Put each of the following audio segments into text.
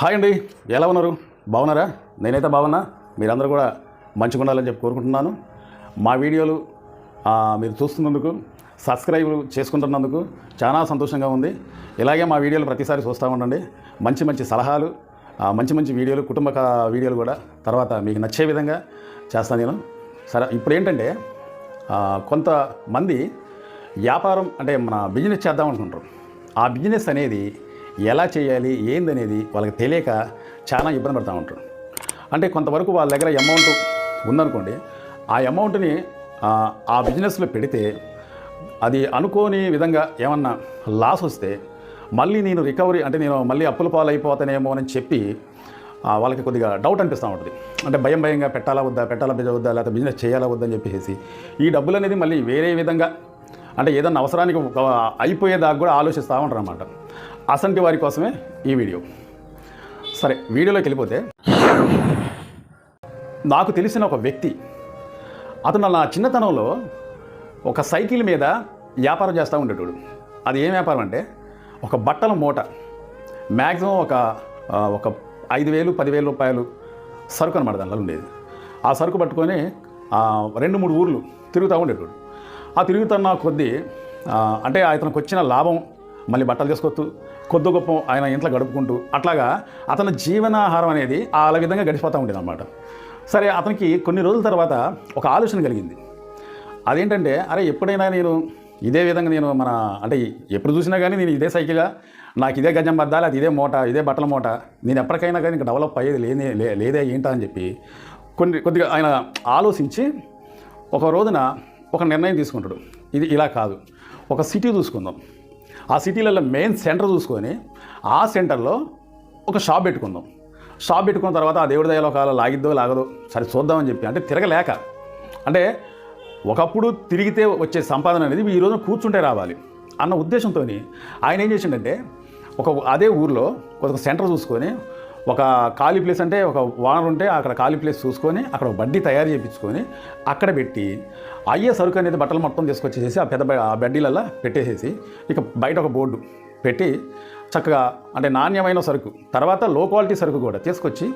Hi అండి ఎలా ఉన్నారు? బాగున్నారా? నేనైతే బాగున్నా. మీరందరూ కూడా మంచిగా ఉండాలని చెప్పి కోరుకుంటున్నాను. మా వీడియోలు మీరు చూస్తున్నందుకు సబ్స్క్రైబ్ చేసుకుంటున్నందుకు చాలా సంతోషంగా ఉంది. ఇలాగే మా వీడియోలు ప్రతిసారి చూస్తూ ఉండండి. మంచి మంచి సలహాలు మంచి మంచి వీడియోలు కుటుంబ వీడియోలు కూడా తర్వాత మీకు నచ్చే విధంగా చేస్తాను నేను. సరే ఇప్పుడు ఏంటంటే కొంతమంది వ్యాపారం అంటే మన బిజినెస్ చేద్దాం అనుకుంటారు. ఆ బిజినెస్ అనేది ఎలా చేయాలి ఏందనేది వాళ్ళకి తెలియక చాలా ఇబ్బంది పడుతూ ఉంటారు. అంటే కొంతవరకు వాళ్ళ దగ్గర అమౌంట్ ఉందనుకోండి ఆ అమౌంట్ని ఆ, బిజినెస్లో పెడితే అది అనుకోని విధంగా ఏమన్నా లాస్ వస్తే మళ్ళీ నేను రికవరీ అంటే నేను మళ్ళీ అప్పుల పాలు అయిపోతానేమో అని చెప్పి వాళ్ళకి కొద్దిగా డౌట్ అనిపిస్తూ ఉంటుంది. అంటే భయం భయంగా పెట్టాలా వద్దా పెట్టాలా వద్దా లేకపోతే బిజినెస్ చేయాలా వద్దని అని చెప్పేసి ఈ డబ్బులు అనేది మళ్ళీ వేరే విధంగా అంటే ఏదన్నా అవసరానికి ఒక అయిపోయేదాకా కూడా ఆలోచిస్తూ ఉంటారు అన్నమాట అసంటి వారి కోసమే ఈ వీడియో. సరే వీడియోలోకి వెళ్ళిపోతే నాకు తెలిసిన ఒక వ్యక్తి అతను నా చిన్నతనంలో ఒక సైకిల్ మీద వ్యాపారం చేస్తూ ఉండేటోడు. అది ఏం వ్యాపారం అంటే ఒక బట్టల మూట మ్యాక్సిమం ఒక ఒక ఐదు వేలు పదివేల రూపాయలు సరుకు అనమాట దానిలో ఉండేది. ఆ సరుకు పట్టుకొని రెండు మూడు ఊర్లు తిరుగుతూ ఉండేటోడు. ఆ తిరుగుతున్న కొద్దీ అంటే అతనికి వచ్చిన లాభం మళ్ళీ బట్టలు తీసుకొస్తూ కొద్ది గొప్ప ఆయన ఇంట్లో గడుపుకుంటూ అట్లాగా అతని జీవనాహారం అనేది ఆ విధంగా గడిచిపోతూ ఉండేది అనమాట సరే అతనికి కొన్ని రోజుల తర్వాత ఒక ఆలోచన కలిగింది. అదేంటంటే అరే ఎప్పుడైనా నేను ఇదే విధంగా నేను మన అంటే ఎప్పుడు చూసినా కానీ నేను ఇదే సైకిల్గా నాకు ఇదే గజం బద్దాలి అది ఇదే మూట ఇదే బట్టల మూట నేను ఎప్పటికైనా కానీ ఇంకా డెవలప్ అయ్యేది లేనే లే- లేదే ఏంటా అని చెప్పి కొన్ని కొద్దిగా ఆయన ఆలోచించి ఒక రోజున ఒక నిర్ణయం తీసుకుంటాడు. ఇది ఇలా కాదు. ఒక సిటీ చూసుకుందాం. ఆ సిటీలలో మెయిన్ సెంటర్ చూసుకొని ఆ సెంటర్లో ఒక షాప్ పెట్టుకుందాం. షాప్ పెట్టుకున్న తర్వాత ఆ దేవుడి దయలో కాలం లాగిద్దో లాగదో సరే చూద్దామని చెప్పి అంటే తిరగలేక. అంటే ఒకప్పుడు తిరిగితే వచ్చే సంపాదన అనేది ఈ రోజున కూర్చుంటే రావాలి అన్న ఉద్దేశంతో ఆయన ఏం చేసిండంటే ఒక అదే ఊర్లో ఒక సెంటర్ చూసుకొని ఒక ఖాళీ ప్లేస్ అంటే ఒక వానర్ ఉంటే అక్కడ ఖాళీ ప్లేస్ చూసుకొని అక్కడ బడ్డీ తయారు చేయించుకొని అక్కడ పెట్టి అయ్యే సరుకు అనేది బట్టలు మొత్తం తీసుకొచ్చేసి ఆ పెద్ద ఆ బడ్డీలలో పెట్టేసేసి ఇక బయట ఒక బోర్డు పెట్టి చక్కగా అంటే నాణ్యమైన సరుకు తర్వాత లో క్వాలిటీ సరుకు కూడా తీసుకొచ్చి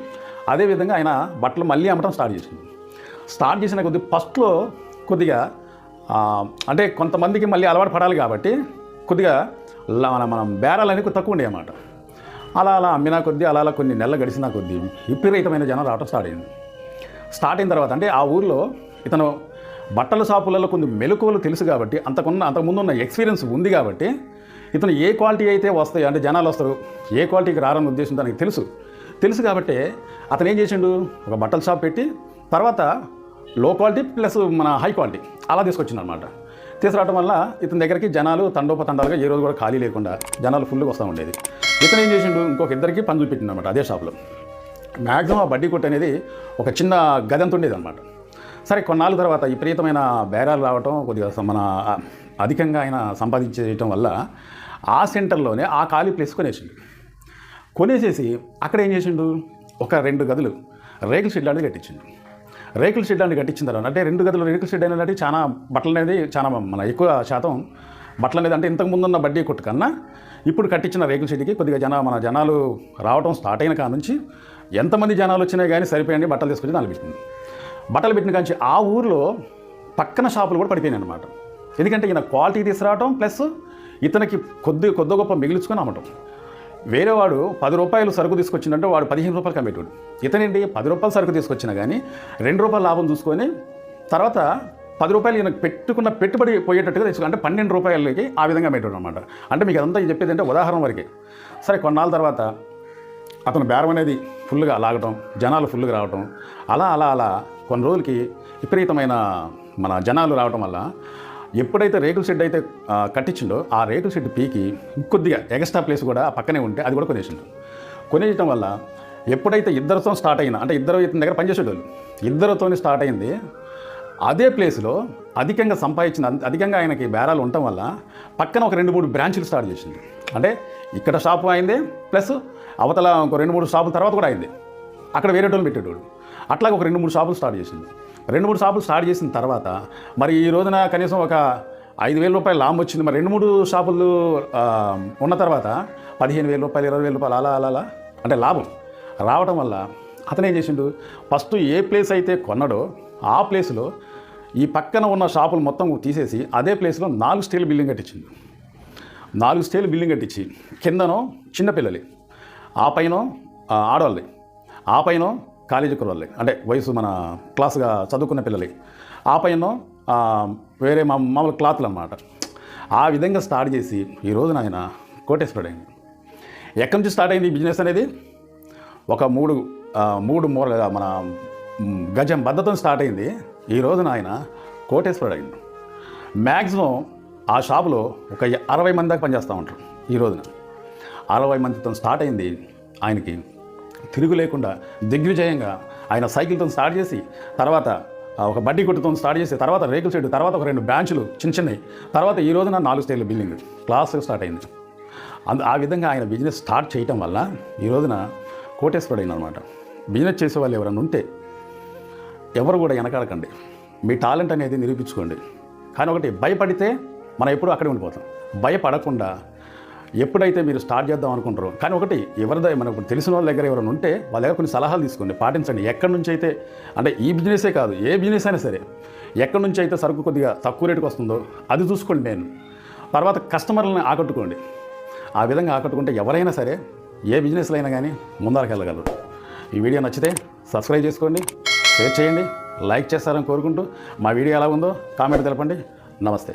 అదేవిధంగా ఆయన బట్టలు మళ్ళీ అమ్మటం స్టార్ట్ చేసింది స్టార్ట్ చేసిన కొద్ది ఫస్ట్లో కొద్దిగా అంటే కొంతమందికి మళ్ళీ అలవాటు పడాలి కాబట్టి కొద్దిగా మన మనం బేరాలు అనేవి తక్కువ ఉండే అన్నమాట అలా అలా అమ్మినా కొద్దీ అలా అలా కొన్ని నెలలు గడిచిన కొద్దీ విపరీతమైన జనం రావటం స్టార్ట్ అయింది స్టార్ట్ అయిన తర్వాత అంటే ఆ ఊర్లో ఇతను బట్టల షాపులలో కొన్ని మెలకువలు తెలుసు కాబట్టి అంతకున్న అంతకుముందు ఉన్న ఎక్స్పీరియన్స్ ఉంది కాబట్టి ఇతను ఏ క్వాలిటీ అయితే వస్తాయి అంటే జనాలు వస్తారు ఏ క్వాలిటీకి రారని ఉద్దేశం తనకి తెలుసు. తెలుసు కాబట్టి అతను ఏం చేసిండు? ఒక బట్టల షాప్ పెట్టి తర్వాత లో క్వాలిటీ ప్లస్ మన హై క్వాలిటీ అలా తీసుకొచ్చిందనమాట తీసుకురావడం వల్ల ఇతని దగ్గరికి జనాలు తండోపతండాలుగా ఏ రోజు కూడా ఖాళీ లేకుండా జనాలు ఫుల్గా వస్తూ ఉండేది. ఇతను ఏం చేసిండు? ఇంకొక ఇద్దరికి పని చూపించింది అనమాట అదే షాప్లో. మ్యాక్సిమం ఆ బడ్డీ కొట్టు అనేది ఒక చిన్న గదంత ఉండేది అనమాట సరే కొన్నాళ్ళ తర్వాత విపరీతమైన బేరాలు రావటం కొద్దిగా మన అధికంగా ఆయన సంపాదించేయటం వల్ల ఆ సెంటర్లోనే ఆ ఖాళీ ప్లేస్ కొనేసిండు. కొనేసేసి అక్కడ ఏం చేసిండు? ఒక రెండు గదులు రేకుల షెడ్ లాంటిది కట్టించిండు. రేకుల షెడ్ లాంటిది కట్టించిన తర్వాత అంటే రెండు గదులు రేకుల షెడ్ అనేది చాలా బట్టలు అనేది చాలా మన ఎక్కువ శాతం బట్టలు అనేది అంటే ఇంతకు ఉన్న బడ్డీ కొట్టు కన్నా ఇప్పుడు కట్టించిన రేకుల షెడ్కి కొద్దిగా జన మన జనాలు రావడం స్టార్ట్ అయిన కాడ నుంచి ఎంతమంది జనాలు వచ్చినా కానీ సరిపోయండి బట్టలు తీసుకొచ్చి దాన్ని పెట్టింది. బట్టలు పెట్టిన కానీ ఆ ఊర్లో పక్కన షాపులు కూడా పడిపోయినాయి అనమాట ఎందుకంటే ఈయన క్వాలిటీ తీసుకురావటం ప్లస్ ఇతనికి కొద్ది కొద్ది గొప్ప మిగిలించుకొని అమ్మటం. వేరేవాడు పది రూపాయలు సరుకు తీసుకొచ్చిందంటే వాడు పదిహేను రూపాయలు కమ్మేటోడు. ఇతనేంటి? పది రూపాయలు సరుకు తీసుకొచ్చినా కానీ రెండు రూపాయల లాభం చూసుకొని తర్వాత పది రూపాయలు ఈయన పెట్టుకున్న పెట్టుబడి పోయేటట్టుగా తెచ్చుకో అంటే పన్నెండు రూపాయలకి ఆ విధంగా పెట్టడం అనమాట అంటే మీకు అదంతా చెప్పేది అంటే ఉదాహరణ వరకే. సరే కొన్నాళ్ళ తర్వాత అతను బేరం అనేది ఫుల్గా లాగటం జనాలు ఫుల్గా రావటం అలా అలా అలా కొన్ని రోజులకి విపరీతమైన మన జనాలు రావటం వల్ల ఎప్పుడైతే రేకుల షెడ్ అయితే కట్టించిండో ఆ రేకుల షెడ్ పీకి కొద్దిగా ఎక్స్ట్రా ప్లేస్ కూడా ఆ పక్కనే ఉంటే అది కూడా కొనేసిండు. కొనేయటం వల్ల ఎప్పుడైతే ఇద్దరితో స్టార్ట్ అయినా అంటే ఇద్దరు ఇతని దగ్గర పనిచేసేటోళ్ళు ఇద్దరితో స్టార్ట్ అయింది అదే ప్లేస్లో అధికంగా సంపాదించిన అధికంగా ఆయనకి బేరాలు ఉండటం వల్ల పక్కన ఒక రెండు మూడు బ్రాంచులు స్టార్ట్ చేసింది. అంటే ఇక్కడ షాపు అయింది ప్లస్ అవతల ఒక రెండు మూడు షాపుల తర్వాత కూడా అయింది. అక్కడ వేరే వాళ్ళు పెట్టేటోడు అట్లాగే ఒక రెండు మూడు షాపులు స్టార్ట్ చేసింది. రెండు మూడు షాపులు స్టార్ట్ చేసిన తర్వాత మరి ఈ రోజున కనీసం ఒక ఐదు వేల రూపాయలు లాభం వచ్చింది. మరి రెండు మూడు షాపులు ఉన్న తర్వాత పదిహేను వేల రూపాయలు ఇరవై వేల రూపాయలు అలా అలా అలా అంటే లాభం రావడం వల్ల అతను ఏం చేసిండు? ఫస్ట్ ఏ ప్లేస్ అయితే కొన్నాడో ఆ ప్లేస్లో ఈ పక్కన ఉన్న షాపులు మొత్తం తీసేసి అదే ప్లేస్లో నాలుగు స్టేల్ బిల్డింగ్ కట్టించింది. నాలుగు స్టేల్ బిల్డింగ్ కట్టించి కిందనో చిన్నపిల్లలు ఆ పైన ఆ, ఆ పైన కాలేజీ కుర్రాళ్ళది అంటే వయసు మన క్లాస్గా చదువుకున్న పిల్లలు ఆ పైన వేరే మా మామూలు క్లాత్లు అన్నమాట. ఆ విధంగా స్టార్ట్ చేసి ఈ నాయన కోటేశ్వరుడు అయింది ఎక్కడి నుంచి స్టార్ట్ అయింది ఈ బిజినెస్ అనేది? ఒక మూడు మూడు మూల మన గజం బద్దతం స్టార్ట్ అయింది. ఈ రోజున ఆయన కోటేశ్వరుడు అయింది మ్యాక్సిమం ఆ షాపులో ఒక అరవై మంది దాకా పనిచేస్తూ ఉంటారు ఈ రోజున. అరవై మందితో స్టార్ట్ అయింది ఆయనకి తిరుగు లేకుండా దిగ్విజయంగా ఆయన సైకిల్తో స్టార్ట్ చేసి తర్వాత ఒక బడ్డీ కొట్టుతో స్టార్ట్ చేసి తర్వాత రేకుల షెడ్ తర్వాత ఒక రెండు బ్రాంచులు చిన్న చిన్నవి. తర్వాత ఈ రోజున నాలుగు స్టేర్ల బిల్డింగ్ క్లాస్ స్టార్ట్ అయింది. అందు ఆ విధంగా ఆయన బిజినెస్ స్టార్ట్ చేయటం వల్ల ఈ రోజున కోటేశ్వరుడు అనమాట బిజినెస్ చేసే వాళ్ళు ఎవరైనా ఉంటే ఎవరు కూడా వెనకాడకండి. మీ టాలెంట్ అనేది నిరూపించుకోండి. కానీ ఒకటి భయపడితే మనం ఎప్పుడూ అక్కడే ఉండిపోతాం. భయపడకుండా ఎప్పుడైతే మీరు స్టార్ట్ చేద్దాం అనుకుంటారో కానీ ఒకటి ఎవరిదో మనకు తెలిసిన వాళ్ళ దగ్గర ఎవరైనా ఉంటే వాళ్ళ దగ్గర కొన్ని సలహాలు తీసుకోండి పాటించండి. ఎక్కడి నుంచి అయితే అంటే ఈ బిజినెసే కాదు ఏ బిజినెస్ అయినా సరే ఎక్కడి నుంచి అయితే సరుకు కొద్దిగా తక్కువ రేటుకి వస్తుందో అది చూసుకోండి నేను. తర్వాత కస్టమర్లను ఆకట్టుకోండి. ఆ విధంగా ఆకట్టుకుంటే ఎవరైనా సరే ఏ బిజినెస్లో అయినా కానీ ముందరకు వెళ్ళగలరు ఈ వీడియో నచ్చితే సబ్స్క్రైబ్ చేసుకోండి. షేర్ చేయండి లైక్ చేస్తారని కోరుకుంటూ మా వీడియో ఎలా ఉందో కామెంట్ తెలపండి. నమస్తే.